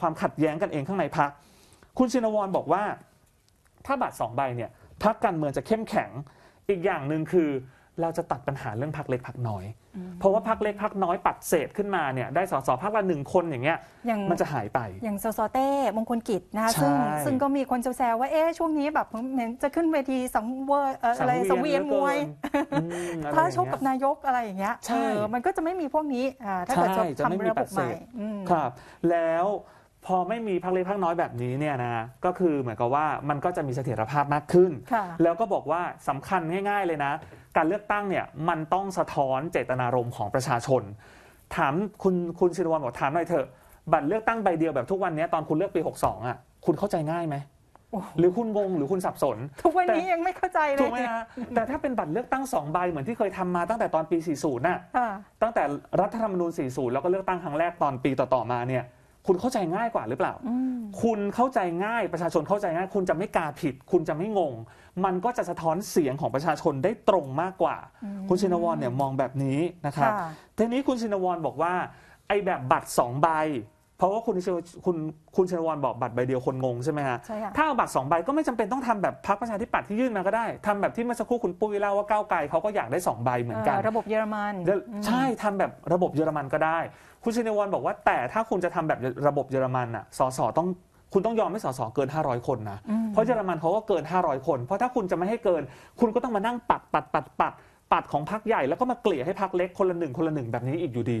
ความขัดแย้งกันเองข้างในพัก คุณชินวรบอกว่า ถ้าบัตรสองใบเนี่ยพักการเมืองจะเข้มแข็ง อีกอย่างหนึ่งคือเราจะตัดปัญหาเรื่องพักเล็กพักน้อย เพราะว่าพักเล็กพักน้อยปัดเศษขึ้นมาเนี่ยได้สสพักละหนึ่งคนอย่างเงี้ยอย่างมันจะหายไป อย่างสสเต้มงคลกิจนะคะใช่ซึ่งซึ่งก็มีคนแซวๆว่าเอ๊ะช่วงนี้แบบเหมือนจะขึ้นเวทีสังเวยเอ่ออะไรสังเวียนมวยอืมอะไรท้าอย่างชกเงี้ยกับนายกอะไรอย่างเงี้ยใช่เออมันก็จะไม่มีพวกนี้อ่าถ้าเกิดใช่จะจะไม่ทำมีระบบใหม่ปัดเศษอืมครับแล้ว พอไม่มีพักเล็กพักน้อยแบบนี้เนี่ยนะก็คือเหมือนกับว่ามันก็จะมีเสถียรภาพมากขึ้น ค่ะ แล้วก็บอกว่าสำคัญง่ายๆเลยนะ การเลือกตั้งเนี่ยมันต้องสะท้อนเจตนารมณ์ของประชาชน ถามคุณคุณชินวัรบอกถามหน่อยเถอะบัตรเลือกตั้งใบเดียวแบบทุกวันนี้ตอนคุณเลือกปี 62อะคุณเข้าใจง่ายไหมโอ้โห หรือคุณงงหรือคุณสับสน ทุกวันนี้แต่ยังไม่เข้าใจเลถูยกไหมฮะแต่ถ้าเป็นบัตรเลือกตั้งสองใบเหมือนที่เคยทำมาตั้งแต่ตอนปี 40 น่ะ ค่ะ ตั้งแต่รัฐธรรมนูญ 40 แล้วก็เลือกตั้งครั้งแรกตอนปีต่อ ๆ มาเนี่ย คุณเข้าใจง่ายกว่าหรือเปล่าอืมคุณเข้าใจง่ายประชาชนเข้าใจง่าย คุณจะไม่กาผิด คุณจะไม่งง มันก็จะสะท้อนเสียงของประชาชนได้ตรงมากกว่าอืมคุณชินวรเนี่ยมองแบบนี้นะครับค่ะทีนี้คุณชินวรบอกว่าไอ้แบบบัตรสองใบ เพราะว่าคุณชินคุณคุณชินวรบอกบัตรใบเดียวคนงงใช่ไหมฮะใช่ค่ะ ถ้าเอาบัตรสองใบก็ไม่จำเป็นต้องทำแบบพรรคประชาธิปัตย์ที่ยื่นมาก็ได้ทำแบบที่เมื่อสักครู่คุณปุ้ยเล่าว่าก้าวไกลเขาก็อยากได้สองใบเหมือนกันเอ่อระบบเยอรมันแล้วอืม ใช่ทำแบบระบบเยอรมันก็ได้ คุณชินวรบอกว่าแต่ถ้าคุณจะทำแบบระบบเยอรมันอะสสต้องคุณต้องยอมให้สสเกิน 500 คนนะอืม เพราะเยอรมันเขาก็เกิน 500 คน เพราะถ้าคุณจะไม่ให้เกิน คุณก็ต้องมานั่งปัดปัดปัดปัดปัดของพักใหญ่แล้วก็มาเกลี่ยให้พักเล็กคนละหนึ่งคนละหนึ่งแบบนี้อีกอยู่ดี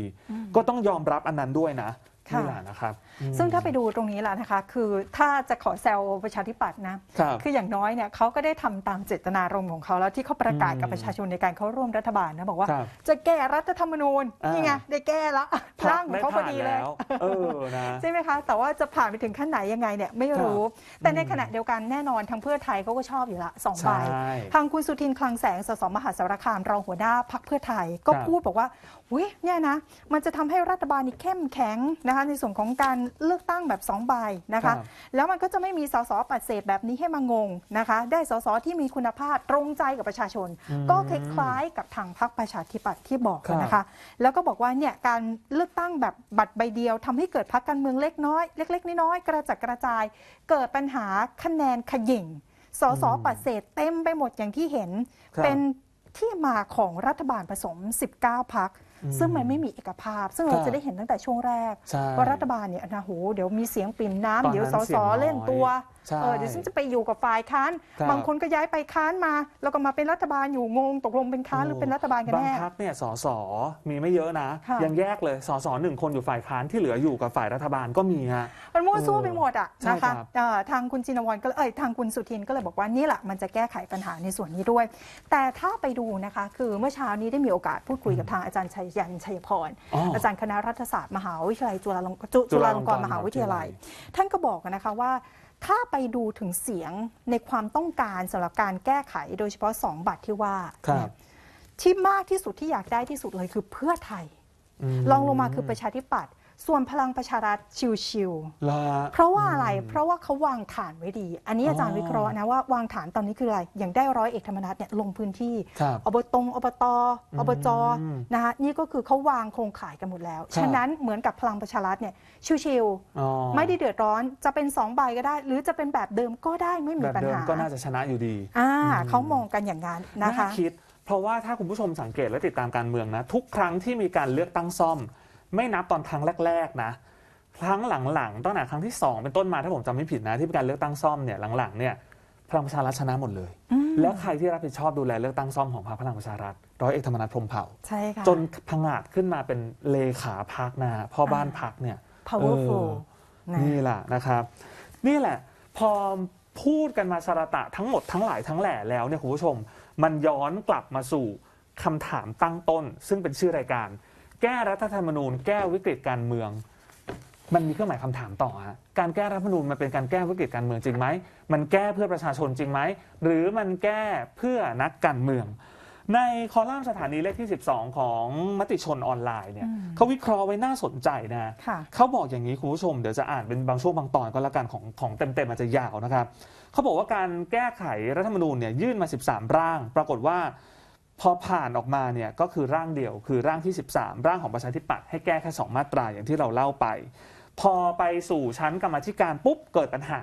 ก็ต้องยอมรับอันนั้นด้วยนะค่ะ นี่แหละนะครับอืมซึ่งถ้าไปดูตรงนี้แหละนะคะ คือถ้าจะขอแซวประชาธิปัตย์นะครับคืออย่างน้อยเนี่ยเขาก็ได้ทำตามเจตนารมณ์ของเขาแล้วที่เขาประกาศกับอืมประชาชนในการเข้าร่วมรัฐบาลนะบอกว่าครับจะแก้รัฐธรรมนูญอ่านี่นี่ไงได้แก้ละพักร่างของเขาพอดีเลยได้ผ่านแล้วเออนะใช่ไหมคะ แต่ว่าจะผ่านไปถึงขั้นไหนยังไงเนี่ยไม่รู้ แต่ในขณะเดียวกันแน่นอนทางเพื่อไทยเขาก็ชอบอยู่ละสองใบใช่ทางคุณสุทินคลังแสงสสมหาสารคามรองหัวหน้าพักเพื่อไทยก็ครับพูดบอกว่าอุ้ยเนี่ยนะมันจะทำให้รัฐบาลนี่เข้มแข็งนะคะในส่วนของการเลือกตั้งแบบสองใบนะครัคะบแล้วมันก็จะไม่มีสสปัดเศษแบบนี้ให้มางงนะคะ ได้สสที่มีคุณภาพตรงใจกับประชาชน อืม ก็คล้ายๆกับทางพรรคประชาธิปัตย์ที่บอกครับ นะคะ แล้วก็บอกว่าเนี่ยการเลือกตั้งแบบบัตรใบเดียวทำให้เกิดพรรคการเมืองเล็กน้อยเล็กๆน้อยๆกระจัดกระจาย เกิดปัญหาคะแนนเขย่งสสอืม ปัดเศษเต็มไปหมดอย่างที่เห็น ครับ เป็นที่มาของรัฐบาลผสม 19 พักอืม ซึ่งมันไม่มีเอกภาพ ซึ่งคเรารับจะได้เห็นตั้งแต่ช่วงแรกใช่ว่ารัฐบาลเนี่ยนะโหเดี๋ยวมีเสียงปริ่มตอนน้ำนั้นเดี๋ยวสเสีสยงน้อยเล่นตัวใช่เออเดี๋ยวฉันจะไปอยู่กับฝ่ายค้านครับบางคนก็ย้ายไปค้านมา แล้วก็มาเป็นรัฐบาลอยู่งงตกลงเป็นค้านหรือเป็นรัฐบาลกันบางแน่พักเนี่ยสสมีไม่เยอะนะค่ะยังแยกเลยสสหนึ่งคนอยู่ฝ่ายค้านที่เหลืออยู่กับฝ่ายรัฐบาลก็มีฮะมันมั่วซั่วเออไปหมดอะใช่นะคะครับเอ่อทางคุณจินวรก็เอ้ยทางคุณสุทินก็เลยบอกว่านี่แหละมันจะแก้ไขปัญหาในส่วนนี้ด้วย แต่ถ้าไปดูนะคะ คือเมื่อเช้านี้ได้มีโอกาสพูดคุยกับทางอาจารย์ชัยยันชัยพรอ๋อออาจารย์คณะรัฐศาสตร์มหาวิทยาลัยจุฬาลงจุจุจุฬาฬาลลงงกกรรณ์ณ์มมหาหาวิวิททยายาลัลัยยท่านก็บอกนะคะว่าถ้าไปดูถึงเสียงในความต้องการสำหรับการแก้ไขโดยเฉพาะ2บัตรที่ว่าครับเนี่ยที่มากที่สุดที่อยากได้ที่สุดเลยคือเพื่อไทยมรองลงมาคือประชาธิปัตย์ ส่วนพลังประชารัฐชิวๆเหรอฮะเพราะว่าอะไร เพราะว่าเขาวางฐานไว้ดี อันนี้อาจารย์อ๋อวิเคราะห์นะว่าวางฐานตอนนี้คืออะไร อย่างได้ร้อยเอกธรรมนัฐเนี่ยลงพื้นที่ ครับอบตงอบตอบจอืมนะคะนี่ก็คือเขาวางโครงข่ายกันหมดแล้วฉะนั้นเหมือนกับพลังประชารัฐเนี่ยชิวอ๋อๆ ไม่ได้เดือดร้อน จะเป็นสองใบก็ได้ หรือจะเป็นแบบเดิมก็ได้ไม่มีแบบปัญเดิมหาก็น่าจะชนะอยู่ดี อ่าอืมเขามองกันอย่างนั้นนะคะาคิด เพราะว่าถ้าคุณผู้ชมสังเกตและติดตามการเมืองนะ ทุกครั้งที่มีการเลือกตั้งซ่อม ไม่นับตอนครั้งแรก ๆ นะ ครั้งหลังๆตั้งแต่ครั้งที่ 2 เป็นต้นมาถ้าผมจำไม่ผิดนะ ที่เป็นการเลือกตั้งซ่อมเนี่ยหลังๆเนี่ยพลังประชารัฐชนะหมดเลยอืมแล้วใครที่รับผิดชอบดูแลเลือกตั้งซ่อมของพรรคพลังประชารัฐร้อยเอกธรรมนัฐพรหมเผ่าใช่ค่ะจนผงาดขึ้นมาเป็นเลขาพักนะฮะพ่อบ้านพักเนี่ย powerful เออนะนี่แหละนะครับ นี่แหละ พอพูดกันมาสารตะทั้งหมดทั้งหลายทั้งแหล่แล้วเนี่ยคุณผู้ชม มันย้อนกลับมาสู่คำถามตั้งต้น ซึ่งเป็นชื่อรายการ แก้รัฐธรรมนูญ แก้วิกฤตการเมือง มันมีเครื่องหมายคำถามต่อฮะการแก้รัฐธรรมนูญมันเป็นการแก้วิกฤตการเมืองจริงไหมมันแก้เพื่อประชาชนจริงไหมหรือมันแก้เพื่อนักการเมือง ในคอลัมน์สถานีเลขที่ 12 ของมติชนออนไลน์เนี่ยอืมเขาวิเคราะห์ไว้น่าสนใจนะค่ะเขาบอกอย่างนี้คุณผู้ชมเดี๋ยวจะอ่านเป็นบางช่วงบางตอนก็แล้วกันของของเต็มๆอาจจะยาวนะครับเขาบอกว่าการแก้ไขรัฐธรรมนูญเนี่ยยื่นมา 13 ร่าง ปรากฏว่า พอผ่านออกมาเนี่ยก็คือร่างเดียวคือร่างที่ 13 ร่างของประชาธิปัตย์ให้แก้แค่ 2 มาตราอย่างที่เราเล่าไป พอไปสู่ชั้นกรรมธิการปุ๊บเกิดปัญหา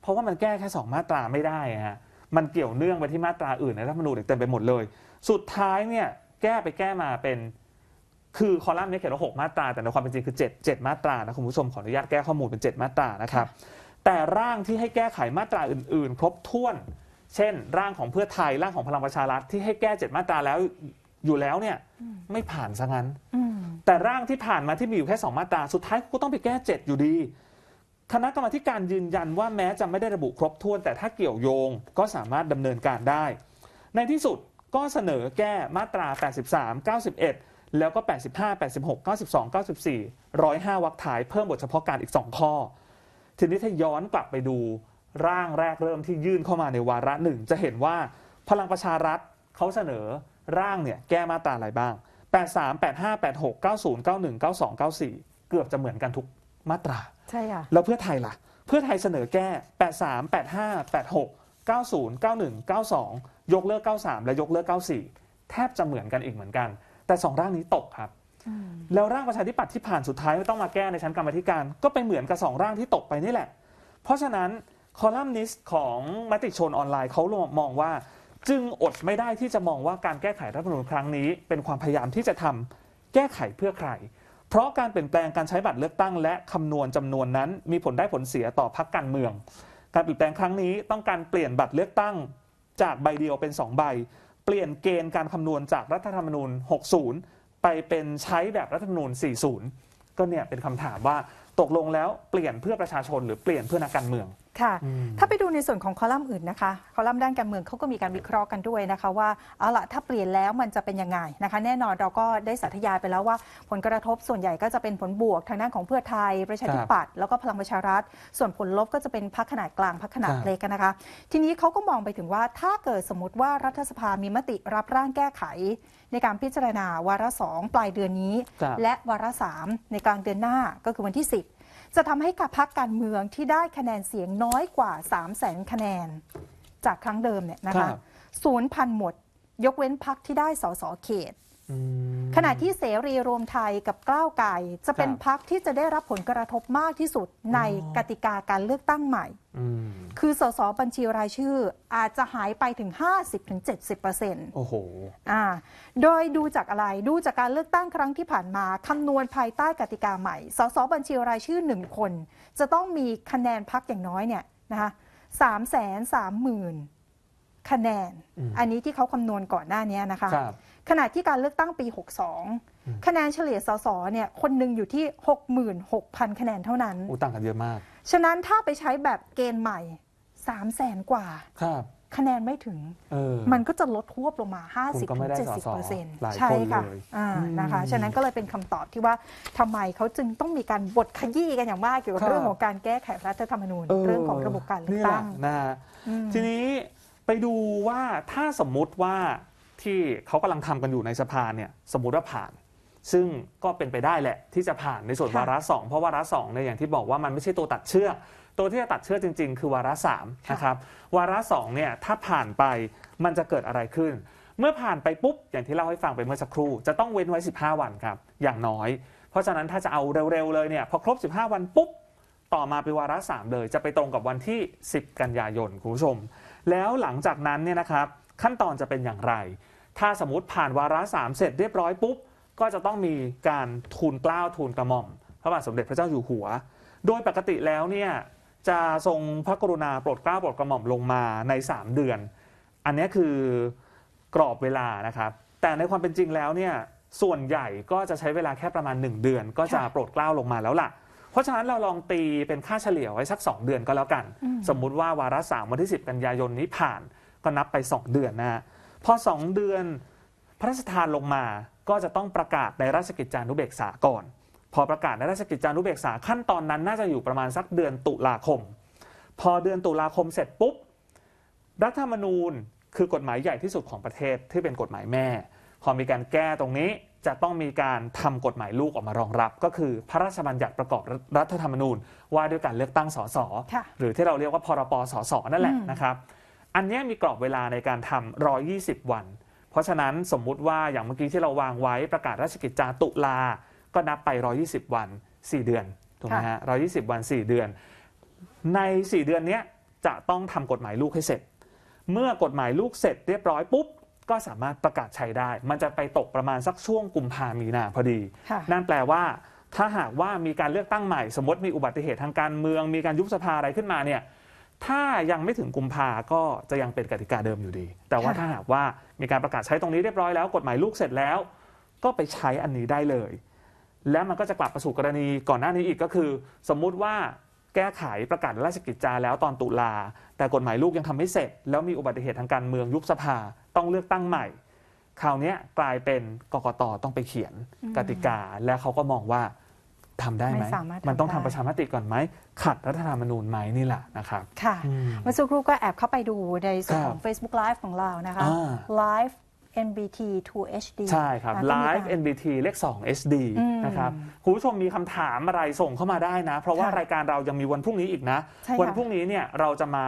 เพราะว่ามันแก้แค่สองมาตราไม่ได้ฮะมันเกี่ยวเนื่องไปที่มาตราอื่นในรัฐธรรมนูญเต็มไปหมดเลย สุดท้ายเนี่ยแก้ไปแก้มาเป็นคือคอลัมน์นี้เขียนว่าหกมาตรา แต่ในความเป็นจริงคือเจ็ดเจ็ดมาตรานะคุณผู้ชมขออนุญาตแก้ข้อมูลเป็นเจ็ดมาตรานะครับแต่ร่างที่ให้แก้ไขมาตราอื่น ๆ ครบถ้วน เช่น ร่างของเพื่อไทยร่างของพลังประชารัฐที่ให้แก้เจ็ดมาตราแล้วอยู่แล้วเนี่ยไม่ผ่านซะงั้นอืมแต่ร่างที่ผ่านมาที่มีอยู่แค่2มาตราสุดท้ายก็ต้องไปแก้7อยู่ดี คณะกรรมาธิการยืนยันว่าแม้จะไม่ได้ระบุครบถ้วน แต่ถ้าเกี่ยวโยงก็สามารถดำเนินการได้ ในที่สุดก็เสนอแก้มาตรา 83 91 แล้วก็ 85 86 92 94 105วรรคท้ายเพิ่มบทเฉพาะการอีก 2 ข้อ ทีนี้ถ้าย้อนกลับไปดู ร่างแรกเริ่มที่ยื่นเข้ามาในวาระหนึ่งจะเห็นว่าพลังประชารัฐเขาเสนอร่างเนี่ยแก้มาตราอะไรบ้าง 83 85 86 90 91 92 94 เกือบจะเหมือนกันทุกมาตรา ใช่ค่ะแล้วเพื่อไทยล่ะ เพื่อไทยเสนอแก้ 83 85 86 90 91 92 ยกเลิก 93 และยกเลิก 94 แทบจะเหมือนกันอีกเหมือนกัน แต่สองร่างนี้ตกครับ แล้วร่างประชาธิปัตย์ที่ผ่านสุดท้ายไม่ต้องมาแก้ในชั้นกรรมาธิการ ก็ไปเหมือนกับสองร่างที่ตกไปนี่แหละ เพราะฉะนั้น คอลัมนิสต์ของมติชนออนไลน์เขามองว่า จึงอดไม่ได้ที่จะมองว่าการแก้ไขรัฐธรรมนูญครั้งนี้ เป็นความพยายามที่จะทำแก้ไขเพื่อใคร เพราะการเปลี่ยนแปลงการใช้บัตรเลือกตั้ง และคำนวณจำนวนนั้น มีผลได้ผลเสียต่อพรรคการเมือง การเปลี่ยนแปลงครั้งนี้ต้องการเปลี่ยนบัตรเลือกตั้ง จากใบเดียวเป็น 2 ใบ เปลี่ยนเกณฑ์การคำนวณจากรัฐธรรมนูญ 60 ไปเป็นใช้แบบรัฐธรรมนูญ 40 ก็เนี่ยเป็นคำถามว่าตกลงแล้วเปลี่ยนเพื่อประชาชนหรือเปลี่ยนเพื่อนักการเมือง ค่ะอืมถ้าไปดูในส่วนของคอลัมน์อื่นนะคะ คอลัมน์ด้านการเมืองเขาก็มีการวิเคราะห์กันด้วยนะคะ ว่าเอาละถ้าเปลี่ยนแล้วมันจะเป็นยังไงนะคะ แน่นอนเราก็ได้สาธยายไปแล้วว่า ผลกระทบส่วนใหญ่ก็จะเป็นผลบวกทางด้านของเพื่อไทย ประชาธิปัตย์แล้วก็พลังประชารัฐ ส่วนผลลบก็จะเป็นพรรคขนาดกลางพรรคขนาดครับเล็กนะคะ ทีนี้เขาก็มองไปถึงว่าถ้าเกิดสมมติว่ารัฐสภามีมติรับร่างแก้ไข ในการพิจารณาวาระสองปลายเดือนนี้ครับและวาระสามในกลางเดือนหน้าก็คือวันที่ 10 จะทำให้กับพรรคการเมืองที่ได้คะแนนเสียงน้อยกว่า 3 0 0แสนคะแนน จากครั้งเดิมเนี่ยนะครัคะบศูนย์พันหมด ยกเว้นพรรคที่ได้สสเขต อืม ขณะที่เสรีรวมไทยกับก้าวไก่ จะเป็นครับพรรคที่จะได้รับผลกระทบมากที่สุดในอ๋อกติกาการเลือกตั้งใหม่อืมคือสสบัญชีรายชื่ออาจจะหายไปถึง 50-70%โอ้โหอ่าโดยดูจากอะไรดูจากการเลือกตั้งครั้งที่ผ่านมาคำนวณภายใต้กติกาใหม่ สสบัญชีรายชื่อหนึ่งคน จะต้องมีคะแนนพักอย่างน้อยเนี่ยนะคะสามแสนสามหมื่นคะแนนอืมอันนี้ที่เขาคำนวณก่อนหน้านี้นะคะครับ ขณะที่การเลือกตั้งปี 62 คะแนนเฉลี่ยสสเนี่ยคนหนึ่งอยู่ที่ 66,000 คะแนนเท่านั้นอู้ต่างกันเยอะมาก ฉะนั้นถ้าไปใช้แบบเกณฑ์ใหม่ 3 0 0แสนกว่าครับคะแนนไม่ถึงเออมันก็จะลดทวบลงมาคุณก็ไม่ได้สส50-70เปอร์เซ็นต์หลายใช่คนค่ะเลยอ่าอืมนะคะ ฉะนั้นก็เลยเป็นคำตอบที่ว่าทำไมเขาจึงต้องมีการบทขยี้กันอย่างมากเกี่ยวกับครับเรื่องของการแก้ไขรัฐธรรมนูญ เรื่องของระบบการเลือกนี่แหตั้ละงนะฮะอืมทีนี้ไปดูว่าถ้าสมมุติว่า ที่เขากำลังทำกันอยู่ในสภาเนี่ยสมมุติว่าผ่าน ซึ่งก็เป็นไปได้แหละ ที่จะผ่านในส่วนค่ะวาระสองเพราะวาระสองเนี่ยอย่างที่บอกว่ามันไม่ใช่ตัวตัดเชือกตัวที่จะตัดเชือกจริง ๆ คือวาระสามค่ะนะครับวาระสองเนี่ยถ้าผ่านไปมันจะเกิดอะไรขึ้น เมื่อผ่านไปปุ๊บอย่างที่เล่าให้ฟังไปเมื่อสักครู่ จะต้องเว้นไว้ 15 วันครับอย่างน้อย เพราะฉะนั้นถ้าจะเอาเร็วๆเลยเนี่ยพอครบ 15 วันปุ๊บต่อมาเป็นวาระสามเลย จะไปตรงกับวันที่ 10 กันยายนคุณผู้ชม แล้วหลังจากนั้นเนี่ยนะครับขั้นตอนจะเป็นอย่างไร ถ้าสมมติผ่านวาระสามเสร็จเรียบร้อยปุ๊บ ก็จะต้องมีการทูลเกล้าทูลกระหม่อม พระบาทสมเด็จพระเจ้าอยู่หัว โดยปกติแล้วเนี่ยจะทรงพระกรุณาโปรดเกล้าโปรดกระหม่อมลงมาใน 3 เดือน อันนี้คือกรอบเวลานะครับ แต่ในความเป็นจริงแล้วเนี่ยส่วนใหญ่ก็จะใช้เวลาแค่ประมาณ 1 เดือน ก็จะค่ะโปรดเกล้าลงมาแล้วล่ะ เพราะฉะนั้นเราลองตีเป็นค่าเฉลี่ยไว้สัก 2 เดือนก็แล้วกันอืมสมมุติว่าวาระสามวันที่ 10 กันยายนนี้ผ่านก็นับไป 2 เดือนนะฮะ พอ 2 เดือนพระราชทานลงมาก็จะต้องประกาศในราชกิจจานุเบกษาก่อน พอประกาศในราชกิจจานุเบกษาขั้นตอนนั้นน่าจะอยู่ประมาณสักเดือนตุลาคม พอเดือนตุลาคมเสร็จปุ๊บ รัฐธรรมนูญคือกฎหมายใหญ่ที่สุดของประเทศที่เป็นกฎหมายแม่ พอมีการแก้ตรงนี้จะต้องมีการทำกฎหมายลูกออกมารองรับ ก็คือพระราชบัญญัติประกอบรัฐธรรมนูญ ว่าด้วยการเลือกตั้งสสค่ะหรือที่เราเรียกว่าพรปสสนั่นแหละอืมนะครับ อันเนี้ยมีกรอบเวลาในการทำ120 วัน เพราะฉะนั้นสมมุติว่าอย่างเมื่อกี้ที่เราวางไว้ประกาศราชกิจจาตุลา ก็นับไป 120 วัน 4 เดือน ถูกไหมฮะ120 วัน 4 เดือน ใน 4 เดือนเนี้ยจะต้องทำกฎหมายลูกให้เสร็จ เมื่อกฎหมายลูกเสร็จเรียบร้อยปุ๊บ ก็สามารถประกาศใช้ได้ มันจะไปตกประมาณสักช่วงกุมภามีนาพอดีค่ะนั่นแปลว่าถ้าหากว่ามีการเลือกตั้งใหม่ สมมติมีอุบัติเหตุทางการเมือง มีการยุบสภาอะไรขึ้นมาเนี่ย ถ้ายังไม่ถึงกุมภาก็จะยังเป็นกติกาเดิมอยู่ดี แต่ว่าค่ะถ้าหากว่ามีการประกาศใช้ตรงนี้เรียบร้อยแล้ว กฎหมายลูกเสร็จแล้ว ก็ไปใช้อันนี้ได้เลย แล้วมันก็จะกลับมาสู่กรณีก่อนหน้านี้อีกก็คือ สมมุติว่าแก้ไขประกาศราชกิจจาแล้วตอนตุลา แต่กฎหมายลูกยังทำไม่เสร็จ แล้วมีอุบัติเหตุทางการเมืองยุบสภาต้องเลือกตั้งใหม่คราวเนี้ยกลายเป็นกกตต้องไปเขียนกติกา และเขาก็มองว่า ทำได้ไหมไม่สามารถทำมันต้องทำได้ประชามติก่อนไหม ขัดรัฐธรรมนูญไหมนี่แหละนะครับ ค่ะ อืมเมื่อสักครู่ก็แอบเข้าไปดูในส่วนครับของ Facebook Live ของเรานะคะ อ่า Live NBT 2 HD ใช่ครับอะก็มี Live การ NBT เลข 2 HD อืมนะครับคุณผู้ชมมีคำถามอะไรส่งเข้ามาได้นะ เพราะว่าค่ะรายการเรายังมีวันพรุ่งนี้อีกนะ ใช่ค่ะ วันพรุ่งนี้เนี่ยเราจะมา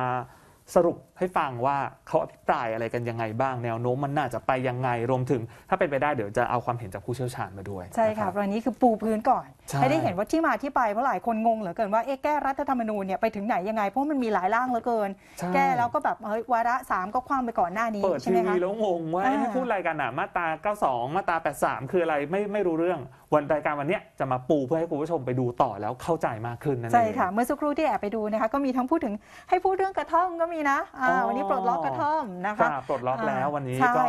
สรุปให้ฟังว่าเขาอภิปรายอะไรกันยังไงบ้างแนวโน้มมันน่าจะไปยังไงรวมถึง ถ้าเป็นไปได้เดี๋ยวจะเอาความเห็นจากผู้เชี่ยวชาญมาด้วยใช่นค่ะรับวันนี้คือปูพื้นก่อน ใช่ ให้ได้เห็นว่าที่มาที่ไปเพราะหลายคนงงเหลือเกินว่าเอ๊ะแก้รัฐธรรมนูญเนี่ยไปถึงไหนยังไงเพราะมันมีหลายร่างเหลือเกิน ใช่ แก้แล้วก็แบบเฮ้ยวาระสามก็คว่ำไปก่อนหน้านี้เปิดใช่ทีไหมวีคะ แล้วงงว่าอ่าให้พูดอะไรกันอะมาตรา92 มาตรา 83 คืออะไรไม่ไม่รู้เรื่อง วันรายการวันเนี้ยจะมาปูเพื่อให้คุณผู้ชมไปดูต่อแล้วเข้าใจมากขึ้นนั่นเอง ใช่ค่ะ เมื่อสักครู่ที่แอบไปดูนะคะ ก็มีทั้งพูดถึงให้พูดเรื่องกระท่อมก็มีนะอ่าอ๋อ วันนี้ปลดล็อกกระท่อมนะครัคะบปลดล็อกแล้ววันนี้ใช่ก็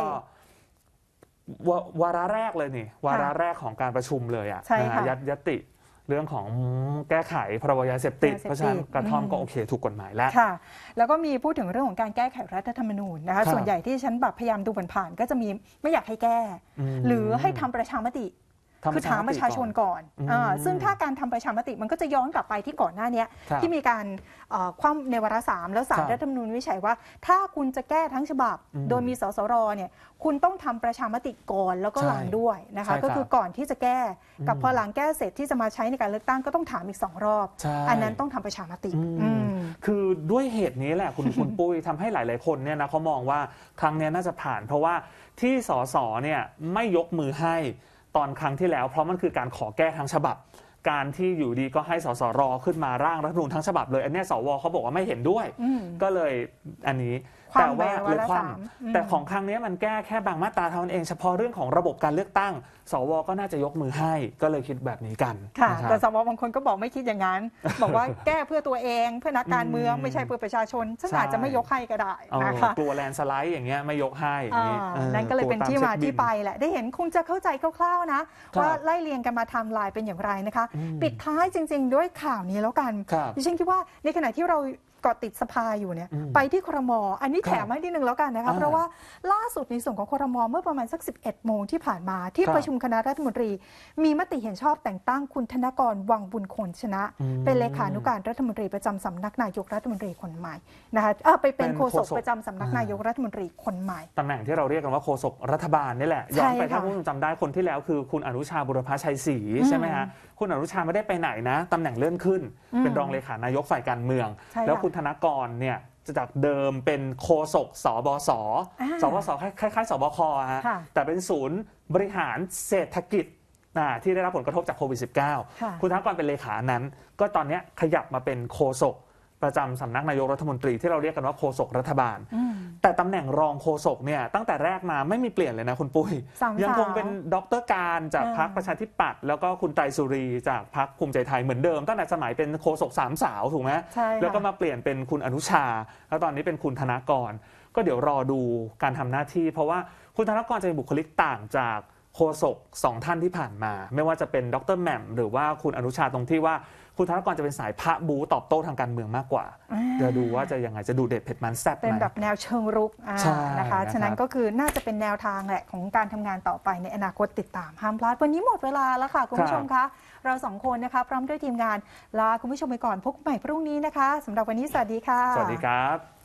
วาวาระแรกเลยนี่วาระแรกของการประชุมเลยอะใช่ค่ะนฮยัดยติเรื่องของแก้ไขพรบยาเสพติดยาเสพติดเพราะฉะนั้นกระท่อมอืม ก็โอเคถูกกฎหมายแล้ว ค่ะ แล้วก็มีพูดถึงเรื่องของการแก้ไขรัฐธรรมนูญนะครัคะ บ ส่วนใหญ่ที่ฉันแบบพยายามดูผ่านๆก็จะมีไม่อยากให้แก้ ม หรือให้ทำประชามติทำ คือถามประชาชนก่อนอืมอ่าซึ่งถ้าการทำประชามติมันก็จะย้อนกลับไปที่ก่อนหน้าเนี้ยครับที่มีการเอ่อคว่ำในวาระสามแล้วสารครับรัฐธรรมนูญวิจัยว่า ถ้าคุณจะแก้ทั้งฉบับ อืมโดยมีสสรเนี่ยคุณต้องทำประชามติก่อนแล้วก็ใช่หลังด้วยนะคะ ใช่ครับก็คือก่อนที่จะแก้กับอืม พอหลังแก้เสร็จที่จะมาใช้ในการเลือกตั้งก็ต้องถามอีกสองรอบ ใช่ อันนั้นต้องทำประชามติอืม อืม คือด้วยเหตุนี้แหละคุณ คุณปุ้ยทำให้หลาย ๆ คนเนี่ยนะเขามองว่าครั้งเนี้ยน่าจะผ่าน เพราะว่าที่สสเนี่ยไม่ยกมือให้ ตอนครั้งที่แล้ว เพราะมันคือการขอแก้ทั้งฉบับ การที่อยู่ดีก็ให้สสรขึ้นมาร่างรัฐธรรมนูญทั้งฉบับเลย อันเนี้ยสวเขาบอกว่าไม่เห็นด้วยอืมก็เลยอันนี้คว่ำแต่ว่าไปวาระเลยคว่สามอืมำแต่ของครั้งเนี้ยมันแก้แค่บางมาตราเท่านั้นเองเฉพาะเรื่องของระบบการเลือกตั้ง สวก็น่าจะยกมือให้ก็เลยคิดแบบนี้กันค่ะนะครับ แต่สวบางคนก็บอกไม่คิดอย่างนั้น บอกว่าแก้เพื่อตัวเองเพื่อนักการเมืองอืมไม่ใช่เพื่อประชาชนซึ่งใช่ อาจจะไม่ยกให้ก็ได้เออนะคะกลัวแลนด์สไลด์อย่างเงี้ยไม่ยกให้อย่างอ่างี้ออนั่นก็เลยเป็นวตที่มาช็คบินที่ไปแหละ ได้เห็นคงจะเข้าใจคร่าวๆนะ ครับว่าไล่เรียงกันมาไทม์ไลน์เป็นอย่างไรนะคะ อืมปิดท้ายจริง ๆ ด้วยข่าวนี้แล้วกันครับ ดิฉันคิดว่าในขณะที่เราเกาะติดสภาอยู่เนี่ยอืมไปที่ครมอันนี้ครับแถมให้นิดนึงแล้วกันนะคะอ่าเพราะว่าล่าสุดในส่วนของครมเมื่อประมาณสัก 11 โมงที่ผ่านมาที่ครับประชุมคณะรัฐมนตรี มีมติเห็นชอบแต่งตั้งคุณธนกรวังบุญคนชนะอืมเป็นเลขานุการรัฐมนตรีประจำสำนักนายกรัฐมนตรีคนใหม่นะคะเออไปเป็นเป็นโฆษกโฆษกประจำสำนักนายกรัฐมนตรีคนใหม่ตำแหน่งที่เราเรียกกันว่าโฆษกรัฐบาลนี่แหละใช่ย้อนไปค่ะถ้าคุณผู้ชมจำได้คนที่แล้วคือคุณอนุชาบุรพชัยศรีอืมใช่ไหมฮะคุณอนุชาไม่ได้ไปไหนนะตำแหน่งเลื่อนขึ้นอืมเป็นรองเลขานายกฝ่ายการเมืองใช่ค่ะแล้วคุณธนกรเนี่ยจะจากเดิมเป็นโฆษกสบสอ่าสบสคล้ายๆ สบคฮะค่ะแต่เป็นศูนย์บริหารเศรษฐกิจอ่าที่ได้รับผลกระทบจากโควิด -19 ค่ะคุณธนกรเป็นเลขานั้น ก็ตอนเนี้ยขยับมาเป็นโฆษก ประจำสำนักนายกรัฐมนตรีที่เราเรียกกันว่าโฆษกรัฐบาลอืมแต่ตำแหน่งรองโฆษกเนี่ยตั้งแต่แรกมาไม่มีเปลี่ยนเลยนะคุณปุ้ยสามยังคงสาวเป็นดรการจากอ่าพรรคประชาธิปัตย์แล้วก็คุณไตรสุรีจากพรรคภูมิใจไทยเหมือนเดิม ตั้งแต่สมัยเป็นโฆษกสามสาวถูกไหมใช่ค่ะแล้วก็มาเปลี่ยนเป็นคุณอนุชา แล้วตอนนี้เป็นคุณธนากร ก็เดี๋ยวรอดูการทำหน้าที่ เพราะว่าคุณธนากรจะมีบุคลิกต่างจาก โฆษกสองท่านที่ผ่านมา ไม่ว่าจะเป็นดรแหม่มหรือว่าคุณอนุชาตรงที่ว่าคุณธนากรจะเป็นสายพระบูตอบโต้ทางการเมืองมากกว่าอ่าเดี๋ยวดูว่าจะยังไงจะดูเด็ดเผ็ดมันแซ่บเป็นไหมแบบแนวเชิงรุกอ่าใช่นะคะนะครับฉะนั้นก็คือน่าจะเป็นแนวทางแหละของการทำงานต่อไปในอนาคตติดตามห้ามพลาดวันนี้หมดเวลาแล้วค่ะคุณผู้ชมคะเราสองคนนะคะพร้อมด้วยทีมงานลาคุณผู้ชมไปก่อนพบกันใหม่พรุ่งนี้นะคะสำหรับวันนี้สวัสดีค่ะสวัสดีครับ